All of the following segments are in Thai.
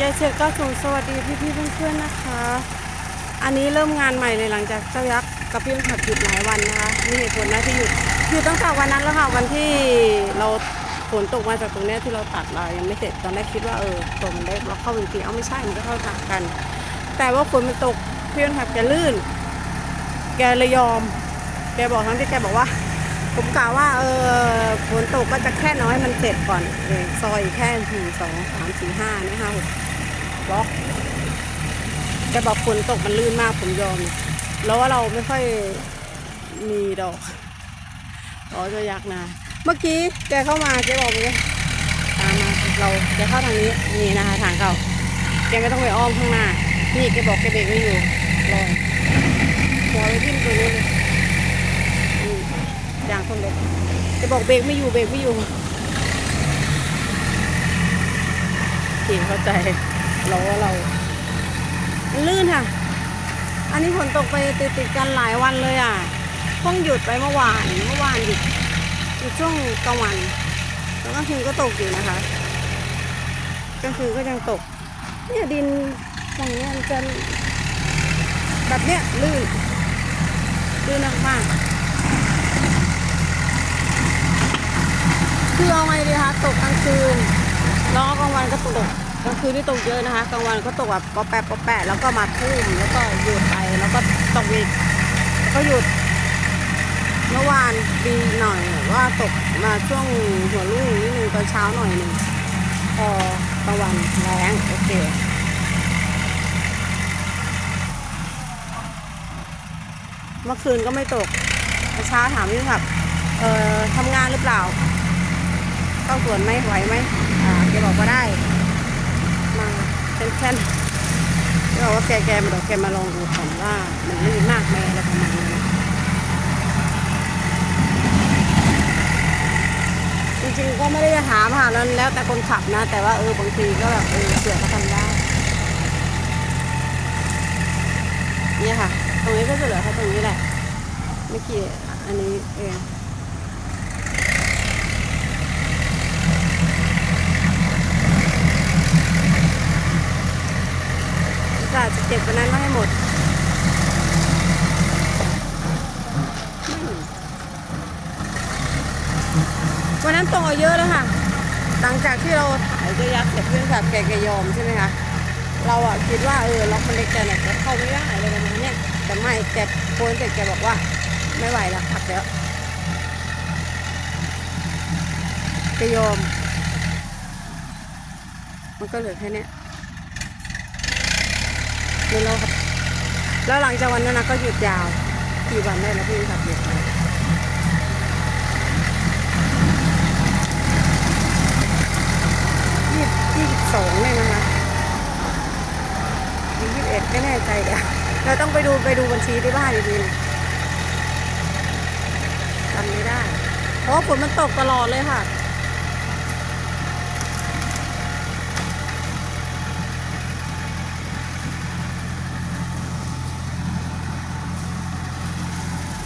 จากใจเสร็จก็ส่งสวัสดีพี่ๆเพื่อนๆนะคะ อันนี้เริ่มงานใหม่เลยหลังจากเจ้ายักษ์กับพี่ขับหยุดหลายวันนะคะมีเหตุผลนะที่หยุดหยุดตั้งแต่วันนั้นแล้วค่ะวันที่เราฝนตกมาจากตรงเนี้ยที่เราตัดเรายังไม่เสร็จตอนแรกคิดว่าเออฝนมันได้เราเข้าจริงๆเอาไม่ใช่มันก็เข้าทางกัน แต่ว่าฝนมันตกพี่ขับแกลื่น แกเลยยอมแกบอกทั้งที่แกบอกว่า ผมกะว่าเออฝนตกก็จะแค่น้อยมันเสร็จก่อนเออซอยแค่หนึ่งสองสามสี่ห้านี่ยห้าหกบล็อกแกบอกฝนตกมันลื่นมากผมยอม แล้วว่าเราไม่ค่อยมีดอกอ๋อจะยักนะ เมื่อกี้แกเข้ามาแกบอกเลยตามมาเราจะเข้าทางนี้นี่นะคะทางเข้าแกไม่ต้องไปอ้อมข้างหน้า นี่แกบอกแกเบรกไม่อยู่รอหัวไปทิ่มตรงนี้เลย ยางคนเล็กแกบอกเบรกไม่อยู่เบรกไม่อยู่ขี่เข้าใจเราว่าเราลื่นค่ะ อันนี้ฝนตกไปติดติดกันหลายวันเลยอะเพิ่งหยุดไปเมื่อวานเมื่อวานหยุดหยุดช่วงกลางวันแล้วกลางคืนก็ตกอยู่นะคะกลางคืนก็ยังตกเนี่ยดินฝั่งเนี้ยมันจะแบบเนี้ยลื่นลื่นมากๆ คือเอาไงดีคะตกกลางคืนแล้วก็กลางวันก็ตกกลางคืนนี่ตกเยอะนะคะกลางวันก็ตกแบบปอแปะปอแปะแล้วก็มาทุ่มแล้วก็หยุดไปแล้วก็ตกอีกแล้วก็หยุดเมื่อวานดีหน่อยว่าตกมาช่วงหัวรุ่งนิดนึงตอนเช้าหน่อยหนึ่งพอกลางวันแรงโอเคเมื่อคืนก็ไม่ตกเมื่อเช้าถามพี่ครับ เอ่อทำงานหรือเปล่า เข้าสวนไหมไหวไหมอ่าแกบอกว่าได้มาเช่นเช่นแกบอกว่าแกแกมาเดี๋ยวแกมาลองดูก่อนว่ามันลื่นมากไหมอะไรประมาณนี้จริงๆก็ไม่ได้จะถามค่ะแล้วแล้วแต่คนขับนะ แต่ว่าเออบางทีก็แบบเออเสือเขาทำได้เนี่ยค่ะ ตรงนี้ก็จะเหลือแค่ตรงนี้แหละไม่กี่อันนี้เอง ก็อา จจะเก็บวันนั้นมาให้หมดวันนั้นตกเอาเยอะแล้วค่ะ หลังจากที่เราถ่ายกระยักเสร็จเพื่อนขับแกแกยอมใช่ไหมคะ เราอะคิดว่าเออล็อกมันเล็กแต่ไหนจะเข้าไม่ได้อะไรประมาณเนี้ยแต่ไม่แกโพนเสร็จแกบอกว่า ไม่ไหวแล้วขับแล้วแกยอม มันก็เหลือแค่เนี้ย เดี๋ยวเราครับ แล้วหลังจากวันนั้นนะก็หยุดยาวกี่วันได้แล้วพี่ขับหยุดไปยี่ยี่สิบสองเลยนะคะยี่สิบเอ็ดไม่แน่ใจเดี๋ยวเราต้องไปดูไปดูบัญชีที่บ้านอีกทีหนึงจำไม่ได้ เพราะฝนมันตกตลอดเลยค่ะ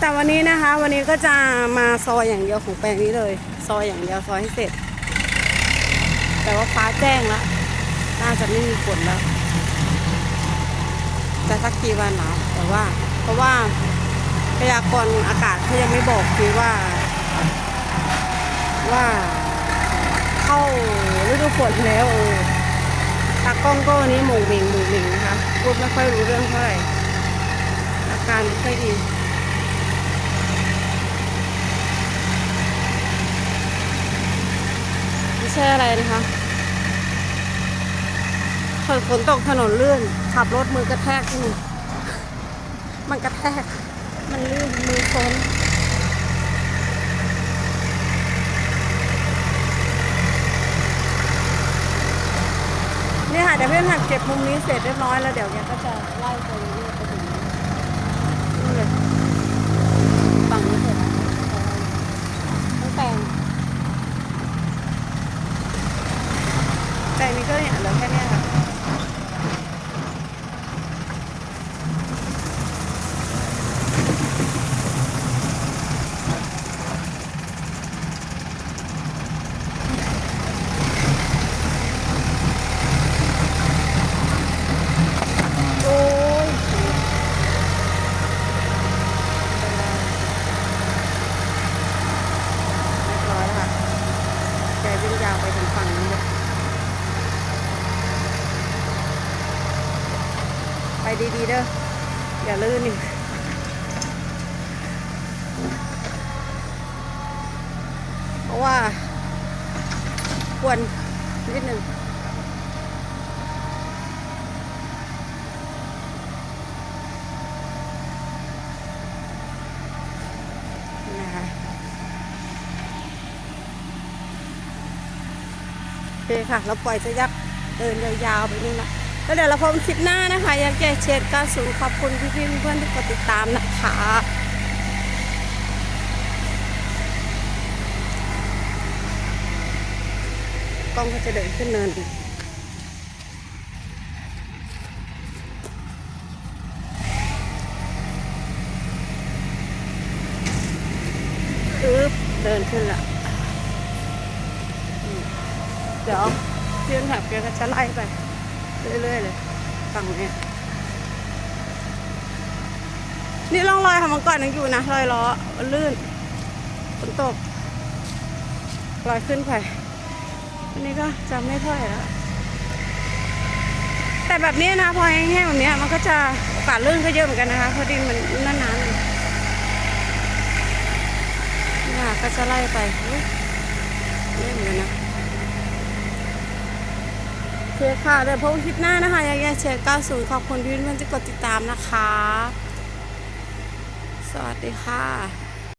แต่วันนี้นะคะ วันนี้ก็จะมาซอยอย่างเดียวของแปลงนี้เลย ซอยอย่างเดียวซอยให้เสร็จ แต่ว่าฟ้าแจ้งแล้วน่าจะไม่มีฝนแล้ว จะสักกี่วันหนาวแต่ว่า เพราะว่าพยากรณ์อากาศเขายังไม่บอกคือว่า ว่า เข้าฤดูฝนแล้วตากล้องก็วันนี้หมูหมิงหมูหมิงนะคะพูดไม่ค่อยรู้เรื่องเท่าไหร่อาการไม่ค่อยดี ไม่ ใช่อะไรนะคะฝนฝนตกถนนลื่น ขับรถมือกระแทกที่นี่มันกระแทก มันลื่นมือฝนนี่ค่ะเดี๋ยวเพื่อนหักเก็บมุมนี้เสร็จเรียบร้อยแล้วเดี๋ยวแกก็จะไล่ไปเรื่อยๆไปถึงนู่นเลยฝั่งนี้เสร็จแล้วต้องแต่ง แต่นี่ก็เนี่ยเหลือแค่เนี้ยค่ะ ดีๆเด้ออย่าลื่นนี่เพราะว่า ควรนิดนึงนะโอเคค่ะ เราปล่อยจะยักเดินยาวๆไปนี่นะ แล้วเดี๋ยวเราพบคลิปหน้านะคะยากแก่เชียร์การสูงขอบคุณพี่ๆเพื่อนๆที่กดติดตามนะคะกล้องก็จะเดินขึ้นเนินอีกปึ๊บเดินขึ้นละเดี๋ยวเพื่อนแถบแกก็จะไล่ไป เรื่อยๆเลยฝั่งนี้นี่ร่องรอยของมันก่อนยังอยู่นะรอยล้อลื่นฝนตกรอยขึ้นไปอันนี้ก็จะไม่เท่าไหร่แล้ว แต่แบบนี้นะพอแห้งๆแบบนี้มันก็จะโอกาสลื่นก็เยอะเหมือนกันนะคะเพราะดินมันนานๆเนี่ยก็จะไล่ไปเยอะเหมือนนะ เคค่ะเดี๋ยวพบกันคลิปหน้านะคะอยากแชร์90 ขอบคุณที่เพื่อนๆที่กดติดตามนะคะ สวัสดีค่ะ